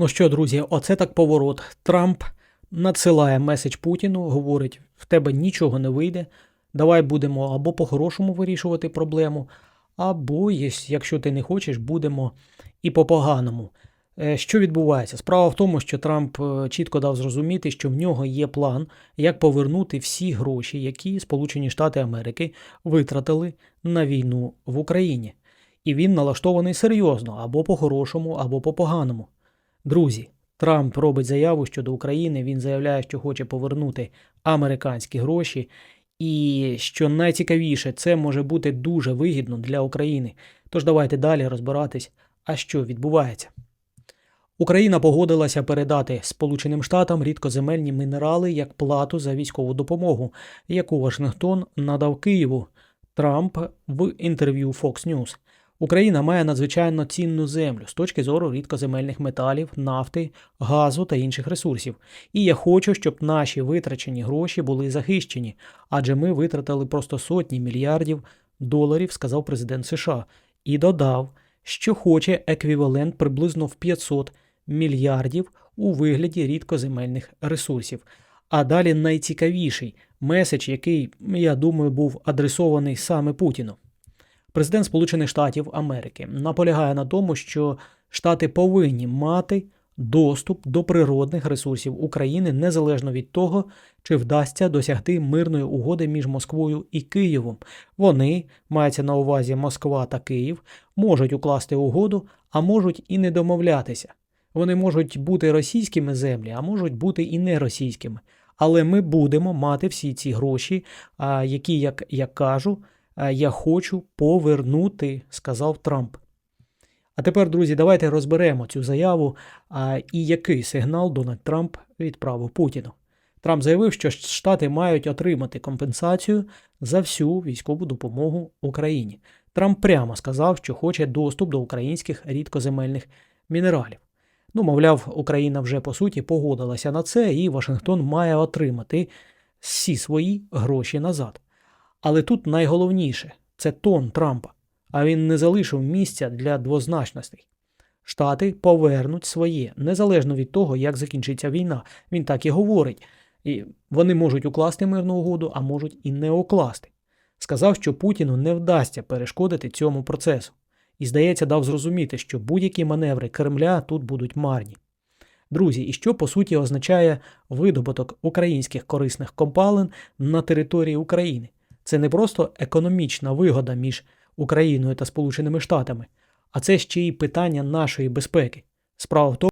Ну що, друзі, оце так поворот. Трамп надсилає меседж Путіну, говорить: в тебе нічого не вийде. Давай будемо або по-хорошому вирішувати проблему, або, якщо ти не хочеш, будемо і по-поганому. Е, Що відбувається? Справа в тому, що Трамп е, чітко дав зрозуміти, що в нього є план, як повернути всі гроші, які Сполучені Штати Америки витратили на війну в Україні. І він налаштований серйозно або по-хорошому, або по-поганому. Друзі, Трамп робить заяву щодо України. Він заявляє, що хоче повернути американські гроші. І що найцікавіше, це може бути дуже вигідно для України. Тож давайте далі розбиратись, а що відбувається. Україна погодилася передати Сполученим Штатам рідкоземельні мінерали як плату за військову допомогу, яку Вашингтон надав Києву. Трамп в інтерв'ю Fox News. Україна має надзвичайно цінну землю з точки зору рідкоземельних металів, нафти, газу та інших ресурсів. І я хочу, щоб наші витрачені гроші були захищені, адже ми витратили просто сотні мільярдів доларів, сказав президент США, і додав, що хоче еквівалент приблизно в 500 мільярдів у вигляді рідкоземельних ресурсів. А далі найцікавіший меседж, який, я думаю, був адресований саме Путіну. Президент Сполучених Штатів Америки наполягає на тому, що Штати повинні мати доступ до природних ресурсів України незалежно від того, чи вдасться досягти мирної угоди між Москвою і Києвом. Вони, мається на увазі Москва та Київ, можуть укласти угоду, а можуть і не домовлятися. Вони можуть бути російськими землі, а можуть бути і не російськими. Але ми будемо мати всі ці гроші, які, як я кажу, я хочу повернути, сказав Трамп. А тепер, друзі, давайте розберемо цю заяву і який сигнал Дональд Трамп відправив Путіну. Трамп заявив, що Штати мають отримати компенсацію за всю військову допомогу Україні. Трамп прямо сказав, що хоче доступ до українських рідкоземельних мінералів. Ну, мовляв, Україна вже по суті погодилася на це, і Вашингтон має отримати всі свої гроші назад. Але тут найголовніше це тон Трампа, а він не залишив місця для двозначностей. Штати повернуть своє, незалежно від того, як закінчиться війна. Він так і говорить. І вони можуть укласти мирну угоду, а можуть і не укласти. Сказав, що Путіну не вдасться перешкодити цьому процесу. І, здається, дав зрозуміти, що будь-які маневри Кремля тут будуть марні. Друзі, і що по суті означає видобуток українських корисних компалин на території України? Це не просто економічна вигода між Україною та Сполученими Штатами, а це ще й питання нашої безпеки. Справа в тому,